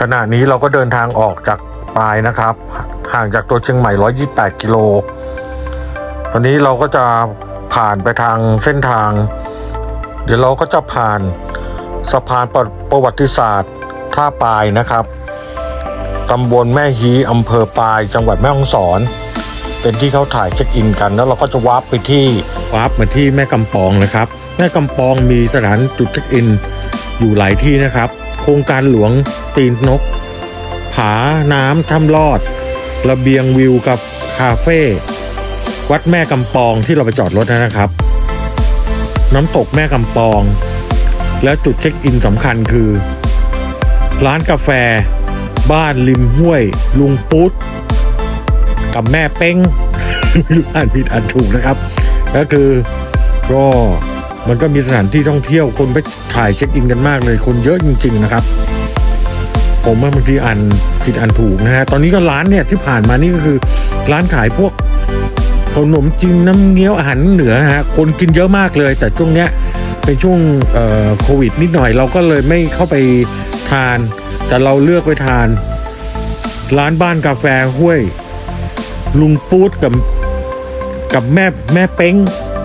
ขณะนี้เราก็เดินทางออกจากปลายนะครับ ห่างจากตัวเชียงใหม่ 128 กิโล ตอนนี้เราก็จะผ่านไปทางเส้นทาง เดี๋ยวเราก็จะผ่านสะพานประประวัติศาสตร์ท่าปลายนะครับตำบลแม่ฮีอำเภอปลาย จังหวัดแม่ฮ่องสอน เป็นที่เขาถ่ายเช็คอินกัน แล้วเราก็จะวาร์ปไปที่วาร์ปมาที่แม่กำปองนะครับ แม่กำปองมีสถานจุดเช็คอินอยู่หลายที่นะครับ โครงการหลวงตีนนก ผาน้ำถ้ำลอด ระเบียงวิวกับคาเฟ่วัดแม่กำปองที่เราไปจอดรถนะครับ น้ำตกแม่กำปอง แล้วจุดเช็คอินสำคัญคือ ร้านกาแฟ บ้านริมห้วย ลุงปุ๊ดกับแม่เป้งไม่รู้อ่านผิดอ่านถูกนะครับ ก็คือก็ มันก็มีสถานที่ท่องเที่ยวคนไปถ่ายเช็คอินกันมากเลย คนเยอะจริง ๆนะครับ ผมว่าบางทีอ่านผิดอ่านถูกนะฮะตอนนี้ก็ร้านเนี่ยที่ผ่านมานี่ก็คือ ร้านขายพวกขนมจีนน้ำเงี้ยวอาหารเหนือฮะคนกินเยอะมากเลย แต่ช่วงเนี้ยเป็นช่วงเอ่อโควิดนิดหน่อยเราก็เลยไม่เข้าไปทาน แต่เราเลือกไปทาน ร้านบ้านกาแฟห้วย ลุงปูดกับกับแม่แม่เป้ง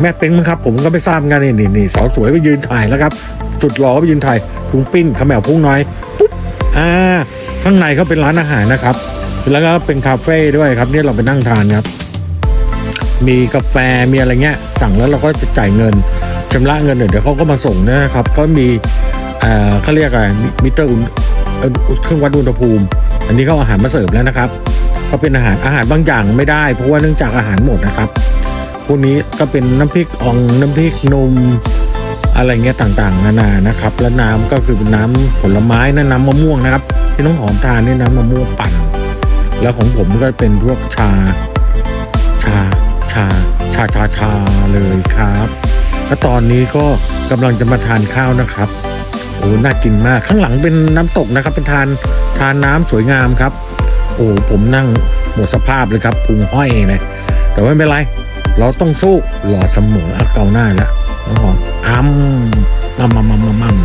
แม่เป้งมั้งครับ ผมก็ไม่ทราบเหมือนกันนี่นี่นี่สาวสวยไปยืนถ่ายแล้วครับ สุดหล่อไปยืนถ่ายพุงปิ้นขมแมวพุงน้อยปุ๊บอ่าข้างในเขาเป็นร้านอาหารนะครับ แล้วก็เป็นคาเฟ่ด้วยครับเนี่ยเราไปนั่งทานครับ มีกาแฟมีอะไรเงี้ย สั่งแล้วเราก็จะจ่ายเงินชำระเงินเดี๋ยวเขาก็มาส่งนะครับก็มีเอ่อเขาเรียกอะไรมิเตอร์อุ่นเครื่องวัดอุณหภูมิ อันนี้เขาอาอาหารมาเสิร์ฟแล้วนะครับก็เป็นอาหารอาหารบางอย่างไม่ได้เพราะว่าเนื่องจากอาหารหมดนะครับ พวกนี้ก็เป็นน้ำพริกอ่องน้ำพริกนมอะไรเงี้ยต่างๆ นานานะครับ แล้วน้ำก็คือเป็นน้ำผลไม้นะน้ำมะม่วงนะครับ ที่น้องหอมทานนี่น้ำมะม่วงปั่น แล้วของผมก็เป็นพวกชา ชา ชา ชาชาชาเลยครับ แล้วตอนนี้ก็กำลังจะมาทานข้าวนะครับโอ้น่ากินมากข้างหลังเป็นน้ำตกนะครับ เป็นทานทานน้ำสวยงามครับ โอ้ผมนั่งหมดสภาพเลยครับพุงห้อยเลยแต่ไม่เป็นไร เราต้องสู้หล่อเสมออักเกาหน้าแล้วน้องหอมอ้ำมัมมัมมัมมัมมัม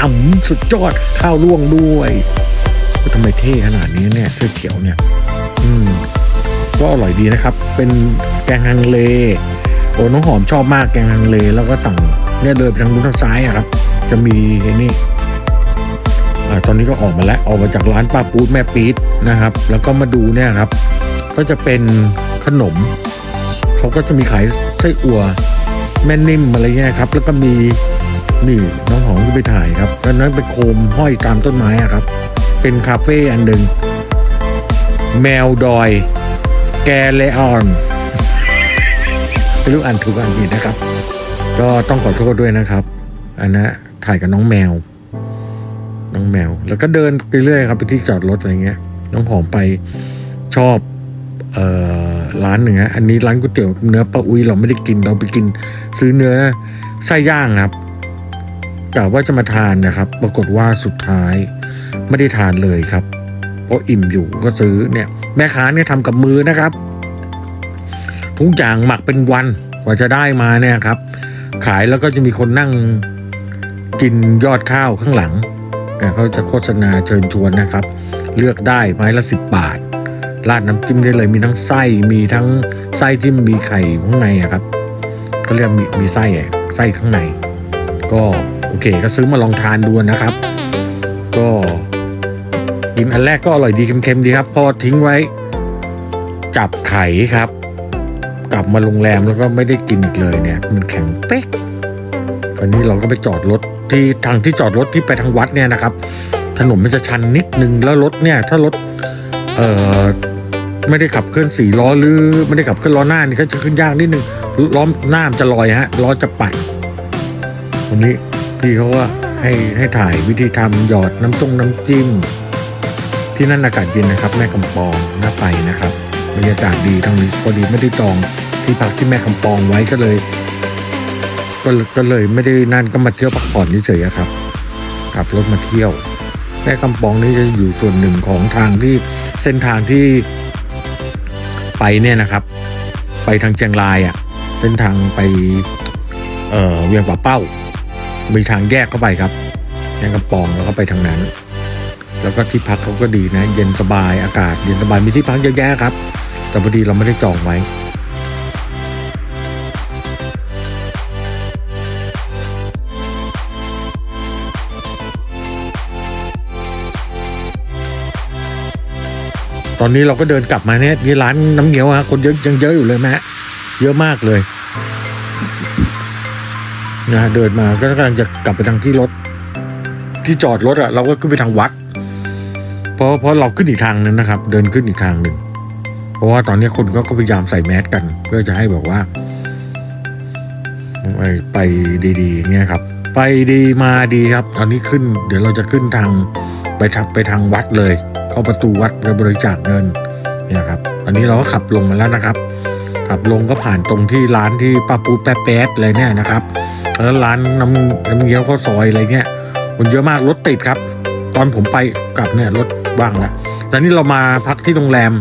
อ้ำสุดยอดข้าวล่วงด้วยทำไมเท่ขนาดนี้เนี่ยเสื้อเขียวเนี่ย อืม ก็อร่อยดีนะครับ เป็นแกงฮังเลโอ้น้องหอมชอบมากแกงฮังเล แล้วก็สั่งเนี่ยเลยไปทางนู้นทางซ้ายอะครับ จะมีไอ้นี่อตอนนี้ก็ออกมาแล้วออกมาจากร้านป้าปูดแม่ปี๊ดนะครับ แล้วก็มาดูเนี่ยครับ ก็จะเป็นขนม เขาก็จะมีขายไส้อั่วแม่นิ่มอะไรเงี้ยครับ แล้วก็มีนี่น้องหอมก็ไปถ่ายครับแล้วนั้นเป็นโคมห้อยตามต้นไม้อะครับ เป็นคาเฟ่อันหนึ่งแมวดอย แกเลออนไม่รู้อ่านถูกอ่านผิดนะครับ ก็ต้องขอโทษด้วยนะครับ อันนะถ่ายกับน้องแมว น้องแมว แล้วก็เดินไปเรื่อยครับไปที่จอดรถอะไรเงี้ย น้องหอมไปชอบ ร้านหนึ่งฮะอันนี้ร้านก๋วยเตี๋ยวเนื้อป้าอุ้ยเราไม่ได้กินเราไปกิน ซื้อเนื้อไส้ย่างครับกะว่าจะมาทานนะครับ ปรากฏว่าสุดท้ายไม่ได้ทานเลยครับ เพราะอิ่มอยู่ก็ซื้อเนี่ย แม่ค้าเนี่ยทำกับมือนะครับ ทุกอย่างหมักเป็นวันกว่าจะได้มาเนี่ยครับ ขายแล้วก็จะมีคนนั่งกินยอดข้าวข้างหลังเนี่ยเขาจะโฆษณาเชิญชวนนะครับ เลือกได้ไม้ละสิบบาท ราดน้ำจิ้มได้เลย มีทั้งไส้มีทั้งไส้ที่มีไข่ข้างในอะครับก็เรียกมีมีไส้ไส้ข้างใน ก็โอเคก็ซื้อมาลองทานดูนะครับ ก็กินอันแรกก็อร่อยดีเค็มๆดีครับ พอทิ้งไว้จับไข่ครับ กลับมาโรงแรมแล้วก็ไม่ได้กินอีกเลยเนี่ย มันแข็งเป๊กคราวนี้เราก็ไปจอดรถที่ทางที่จอดรถที่ไปทางวัดเนี่ยนะครับ ถนนมันจะชันนิดนึงแล้วรถเนี่ย ถ้ารถเอ่อ ไม่ได้ขับเคลื่อนสี่ล้อหรือไม่ได้ขับเคลื่อนล้อหน้านี่ก็จะขึ้นยากนิดนึงล้อหน้ามันจะลอยฮะล้อจะปัดวันนี้พี่เขาว่าให้ให้ถ่ายวิธีทำหยอดน้ำต้งน้ำจิ้ม ที่นั่นอากาศเย็นนะครับ แม่กำปองน่าไปนะครับบรรยากาศดีทั้งนี้พอดีไม่ได้จองที่พักที่แม่กำปองไว้ก็เลย ก็เลยก็เลยไม่ได้นั่นก็มาเที่ยวพักผ่อนเฉยๆครับขับรถมาเที่ยว แม่กำปองนี่จะอยู่ส่วนหนึ่งของทางที่เส้นทางที่ ไปเนี่ยนะครับ ไปทางเชียงรายอะ่ะเส้นทางไปเอ่อเวียงป่าเป้า มีทางแยกเข้าไปครับแยกกระปองแล้วก็ไปทางนั้น แล้วก็ที่พักเขาก็ดีนะ เย็นสบายอากาศเย็นสบายมีที่พักเยอะแยะครับ แต่พอดีเราไม่ได้จองไว้ ตอนนี้เราก็เดินกลับมาเนี่ยนี่ร้านน้ำเงี้ยวฮะคนเยอะยังเยอะอยู่เลยแม่เยอะมากเลยนะฮะเดินมาก็กำลังจะกลับไปทางที่รถ ที่จอดรถอะเราก็ขึ้นไปทางวัด เพราะเพราะเราขึ้นอีกทางนึงนะครับ เดินขึ้นอีกทางหนึ่งเพราะว่าตอนนี้คนก็พยายามใส่แมสกัน เพื่อจะให้แบบว่า ไปไปดีๆเงี้ยครับ ไปดีมาดีครับ ตอนนี้ขึ้น เดี๋ยวเราจะขึ้นทางไปทางไปทางวัดเลย เข้าประตูวัดแล้วบริจาคเงินเนี่ยครับอันนี้เราก็ขับลงมาแล้วนะครับ ขับลงก็ผ่านตรงที่ร้านที่ป้าปูแป๊ะแป๊ดอะไรเนี่ยนะครับแล้วร้านน้ำน้ำเงี้ยวข้าวซอยอะไรเงี้ยคนเยอะมากรถติดครับ ตอนผมไปกลับเนี่ยรถว่างแล้วตอนนี้เรามาพักที่โรงแรม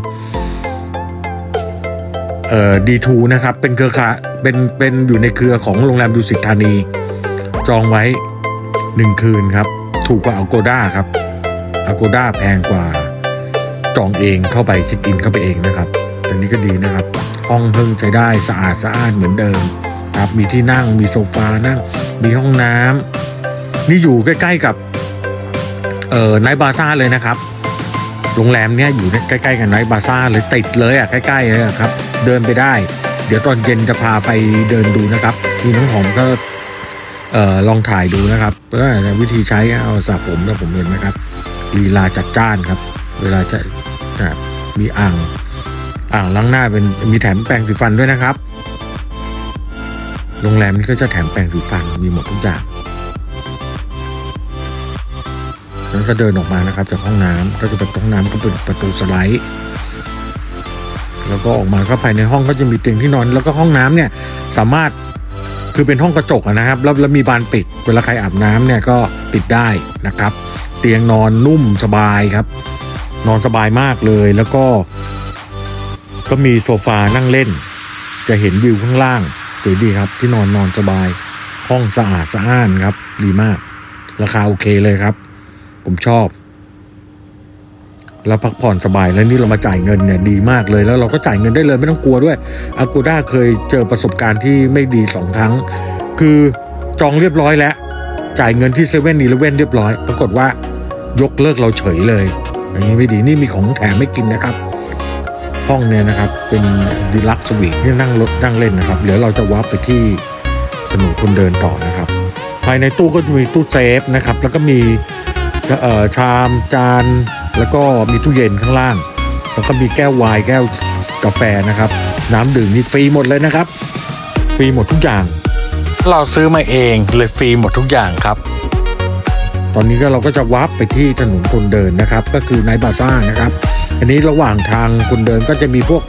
เอ่อดีทูนะครับ เป็นเครือข่ายเป็นเป็นอยู่ในเครือของโรงแรมดุสิตธานี จองไว้หนึ่งคืนครับ ถูกกว่าอโกด้าครับ อ g โกด้าแพงกว่าจองเองเข้าไปเช็คอินเข้าไปเองนะครับแต่นี้ก็ดีนะครับ ห้องเพิ่งใช้ได้สะอาดสะอาดเหมือนเดิมครับมีที่นั่งมีโซฟานั่งมีห้องน้ำนี่อยู่ใกล้ๆกับเอ่อไนบาซ่าเลยนะครับโรงแรมเนี้ยอยู่ใกล้ๆกับไนบาซ่าเลยติดเลยอะใกล้ๆเลยครับ เดินไปได้ เดี๋ยวตอนเย็นจะพาไปเดินดูนะครับมีน้องหอมก็เอ่อลองถ่ายดูนะครับวิธีใช้เอาสระผมแล้วผมเห็นไหมครับ ลีลาจัดจ้านครับ เวลาจะนะมีอ่างอ่างล้างหน้าเป็นมีแถมแปรงสีฟันด้วยนะครับ โรงแรมนี้ก็จะแถมแปรงสีฟันมีหมดทุกอย่างแล้วก็เดินออกมานะครับจากห้องน้ำก็จะเป็นห้องน้ำก็เป็นประตูสไลด์ แล้วก็ออกมาก็ภายในห้องก็จะมีเตียงที่นอน แล้วก็ห้องน้ำเนี่ยสามารถคือเป็นห้องกระจกนะครับ แล้วแล้วมีบานปิด เวลาใครอาบน้ำเนี่ยก็ปิดได้นะครับ เตียงนอนนุ่มสบายครับ นอนสบายมากเลยแล้วก็ ก็มีโซฟานั่งเล่น จะเห็นวิวข้างล่างสวยดีครับ ที่นอนนอนสบาย ห้องสะอาดสะอ้านครับ ดีมาก ราคาโอเคเลยครับ ผมชอบ แล้วพักผ่อนสบายแล้วนี่เรามาจ่ายเงินเนี่ยดีมากเลย แล้วเราก็จ่ายเงินได้เลยไม่ต้องกลัวด้วยอากูด้าเคยเจอประสบการณ์ที่ไม่ดีสองครั้ง คือจองเรียบร้อยแล้วจ่ายเงินที่เซเว่นอีเลเว่นเรียบร้อย ปรากฏว่า ยกเลิกเราเฉยเลย อย่างนี้ไม่ดีนี่มีของแถมไม่กินนะครับ ห้องเนี่ยนะครับเป็นดีลักซ์สวีทที่นั่งรถนั่งเล่นนะครับ เดี๋ยวเราจะวับไปที่ถนนคนเดินต่อนะครับ ภายในตู้ก็จะมีตู้เซฟนะครับ แล้วก็มีชามจาน แล้วก็มีตู้เย็นข้างล่าง แล้วก็มีแก้วไวน์แก้วกาแฟนะครับ น้ำดื่มนี่ฟรีหมดเลยนะครับ ฟรีหมดทุกอย่าง เราซื้อมาเองเลยฟรีหมดทุกอย่างครับ ตอนนี้ก็เราก็จะวับไปที่ถนนคนเดินนะครับ ก็คือไนบาซ่านะครับ อันนี้ระหว่างทางคนเดินก็จะมีพวก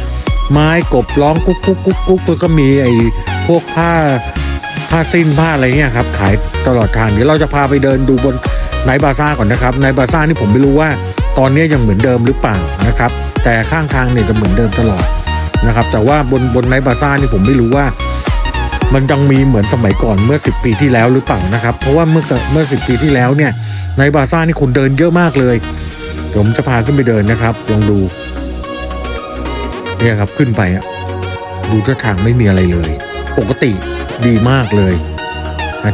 ไม้กบร้องกุ๊กกุ๊กกุ๊กกุ๊กแล้วก็มีไอ้พวกผ้าผ้าสิ้นผ้าอะไรเนี่ยครับขายตลอดทางเดี๋ยวเราจะพาไปเดินดูบนไนบาซ่าก่อนนะครับไนบาซ่านี่ผมไม่รู้ว่าตอนนี้ยังเหมือนเดิมหรือเปล่านะครับ แต่ข้างทางเนี่ยจะเหมือนเดิมตลอดนะครับ แต่ว่าบนบนไนบาซ่านี่ผมไม่รู้ว่า มันยังมีเหมือนสมัยก่อนเมื่อ 10 ปีที่แล้วหรือเปล่านะครับ เพราะว่าเมื่อเมื่อ 10 ปีที่แล้วเนี่ยในบาซ่านี่คนเดินเยอะมากเลยผมจะพาขึ้นไปเดินนะครับลองดูเนี่ยครับขึ้นไปอะดูท่าทางไม่มีอะไรเลย ปกติดีมากเลย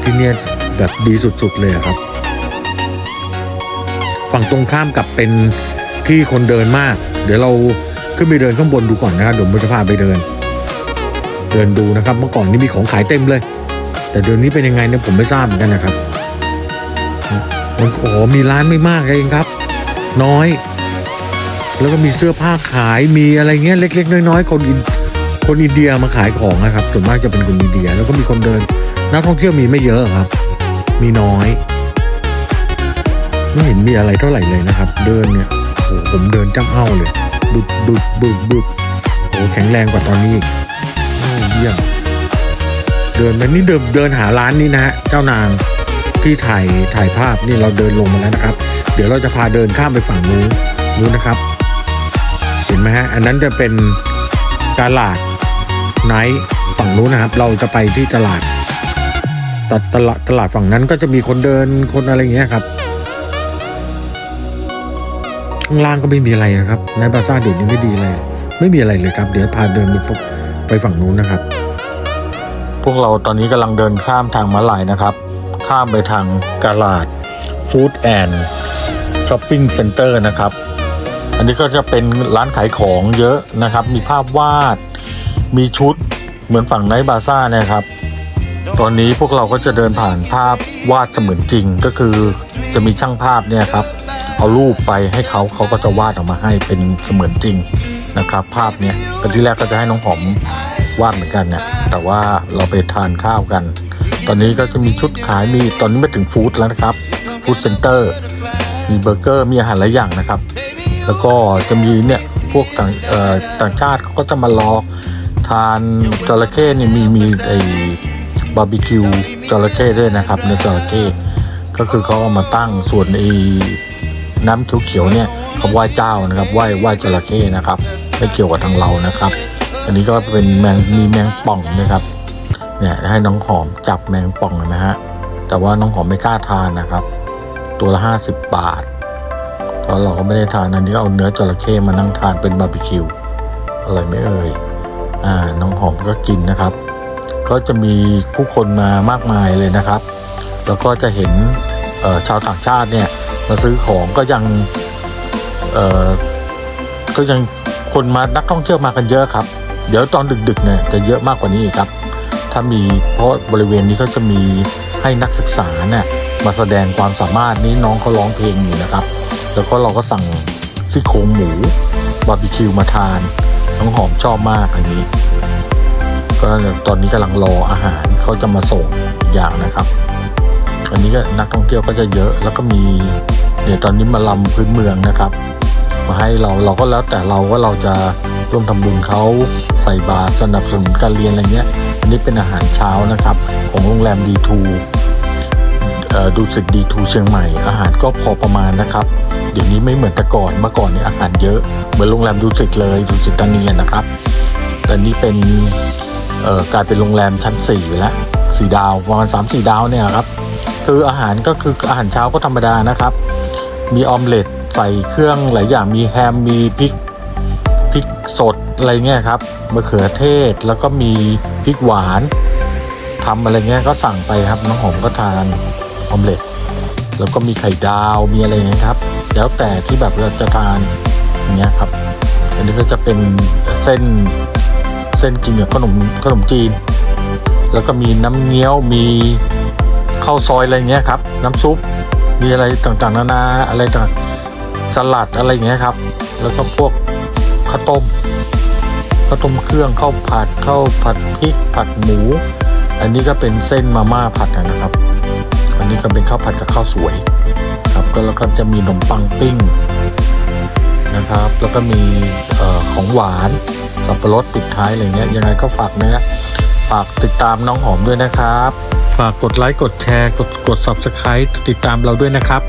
ที่เนี่ยแบบดีสุดๆเลยครับ ฝั่งตรงข้ามกับเป็นที่คนเดินมาก เดี๋ยวเราขึ้นไปเดินข้างบนดูก่อนนะครับเดี๋ยวผมจะพาไปเดิน เดินดูนะครับ เมื่อก่อนนี่มีของขายเต็มเลย แต่เดี๋ยวนี้เป็นยังไงเนี่ยผมไม่ทราบเหมือนกันนะครับมันโอ้มีร้านไม่มากเองครับ น้อย แล้วก็มีเสื้อผ้าขายมีอะไรเงี้ยเล็ก ๆ น้อยๆคนอินคนอินเดียมาขายของนะครับส่วนมากจะเป็นคนอินเดีย แล้วก็มีคนเดิน นักท่องเที่ยวมีไม่เยอะครับ มีน้อยไม่เห็นมีอะไรเท่าไหร่เลยนะครับ เดินเนี่ยโอ้ผมเดินจ้ำเอ้าเลยบึบบึบบึบบึบโอ้แข็งแรงกว่าตอนนี้ เยี่ยมเดินไปนี่เดินเดินหาร้านนี้นะฮะเจ้านางที่ถ่ายถ่ายภาพนี่เราเดินลงมาแล้วนะครับ เดี๋ยวเราจะพาเดินข้ามไปฝั่งนู้นนู้นนะครับ เห็นไหมฮะอันนั้นจะเป็นตลาดไนท์ฝั่งนู้นนะครับ เราจะไปที่ตลาดตตลาดตลาดฝั่งนั้นก็จะมีคนเดินคนอะไรอย่างเงี้ยครับข้างล่างก็ไม่มีอะไรนะครับในบาซ่าเดี๋ยวนี้ไม่ดีเลย ไม่มีอะไรเลยครับ เดี๋ยวพาเดินไปพบ ไปฝั่งนู้นนะครับ พวกเราตอนนี้กำลังเดินข้ามทางม้าลายนะครับ ข้ามไปทางกาลาดฟู้ดแอนด์ช้อปปิ้งเซ็นเตอร์นะครับ อันนี้ก็จะเป็นร้านขายของเยอะนะครับ มีภาพวาด มีชุดเหมือนฝั่งไนท์บาซ่าเนะครับ ตอนนี้พวกเราก็จะเดินผ่านภาพวาดเสมือนจริงก็คือจะมีช่างภาพเนี่ยครับ เอารูปไปให้เขาเขาก็จะวาดออกมาให้เป็นเสมือนจริง นะครับ ภาพเนี่ยตอนที่แรกก็จะให้น้องหอมวาดเหมือนกันเนี่ยแต่ว่าเราไปทานข้าวกัน ตอนนี้ก็จะมีชุดขายมีตอนนี้ไม่ถึงฟู้ดแล้วนะครับฟู้ดเซ็นเตอร์มีเบอร์เกอร์มีอาหารหลายอย่างนะครับ แล้วก็จะมีเนี่ยพวกต่างเอ่อต่างชาติเขาก็จะมารอทานจระเข้เนี่ยมีมีไอ้บาร์บีคิวจระเข้ด้วยนะครับเนื้อจระเข้ก็คือเขาเอามาตั้งส่วนไอ้น้ำเขียวๆเนี่ยเขาไหว้เจ้านะครับไหว้ไหว้จระเข้นะครับ ไม่เกี่ยวกับทางเรานะครับ อันนี้ก็เป็นแมงมีแมงป่องนะครับ เนี่ยให้น้องหอมจับแมงป่องนะฮะ แต่ว่าน้องหอมไม่กล้าทานนะครับ ตัวละห้าสิบบาทเพราะเราก็ไม่ได้ทานอันนี้เอาเนื้อจระเข้มานั่งทานเป็นบาร์บีคิวอร่อยไหม่เอ่ยอ่าน้องหอมก็กินนะครับ ก็จะมีผู้คนมามากมายเลยนะครับ แล้วก็จะเห็นชาวต่างชาติเนี่ยมาซื้อของก็ยังเอ่อก็ยัง คนมานักท่องเที่ยวมากันเยอะครับ เดี๋ยวตอนดึกๆเนี่ยจะเยอะมากกว่านี้อีกครับ ถ้ามีเพราะบริเวณนี้ก็จะมีให้นักศึกษาเนี่ยมาแสดงความสามารถนี้น้องเขาร้องเพลงอยู่นะครับ แล้วก็เราก็สั่งซี่โครงหมูบาร์บีคิวมาทานน้องหอมชอบมากอันนี้ ก็ตอนนี้กำลังรออาหารเขาจะมาส่งอีกอย่างนะครับ อันนี้ก็นักท่องเที่ยวก็จะเยอะแล้วก็มีเนี่ยตอนนี้มาลำพื้นเมืองนะครับ มาให้เราเราก็แล้วแต่เราว่าเราจะร่วมทำบุญเขาใส่บาตรสนับสนุนการเรียนอะไรเงี้ย อันนี้เป็นอาหารเช้านะครับ ของโรงแรมดีทูดูสิดีทูเชียงใหม่ อาหารก็พอประมาณนะครับ เดี๋ยวนี้ไม่เหมือนแต่ก่อนเมื่อก่อนเนี่ยอาหารเยอะเหมือนโรงแรมดูสิตเลยดูสิตตานีนะครับแต่นี่เป็นกลายเป็นโรงแรมชั้น4ไปแล้วสี่ดาวประมาณ3 4ดาวเนี่ยครับคืออาหารก็คืออาหารเช้าก็ธรรมดานะครับ มีออมเล็ต ใส่เครื่องหลายอย่างมีแฮมมีพริกพริกสดอะไรเงี้ยครับมะเขือเทศแล้วก็มีพริกหวานทำอะไรเงี้ยก็สั่งไปครับน้องหอมก็ทานออมเล็ตแล้วก็มีไข่ดาวมีอะไรเงี้ยครับ แล้วแต่ที่แบบเราจะทานอย่างเงี้ยครับอันนี้ก็จะเป็นเส้นเส้นกินกับขนมขนมจีน แล้วก็มีน้ำเงี้ยวมีข้าวซอยอะไรเงี้ยครับ น้ำซุปมีอะไรต่างๆนานาอะไรต่าง สลัดอะไรอย่างเงี้ยครับ แล้วก็พวกข้าวต้มข้าวต้มเครื่องข้าวผัดข้าวผัดพริกผัดหมู อันนี้ก็เป็นเส้นมาม่าผัดนะครับ อันนี้ก็เป็นข้าวผัดกับข้าวสวย ครับก็แล้วก็จะมีขนมปังปิ้งนะครับ แล้วก็มีออของหวานสับปะรดปิดท้ายอะไรเงี้ยยังไงก็ฝากนะฝากติดตามน้องหอมด้วยนะครับ ฝากกดไลค์กดแชร์กดกด subscribe ติดตามเราด้วยนะครับ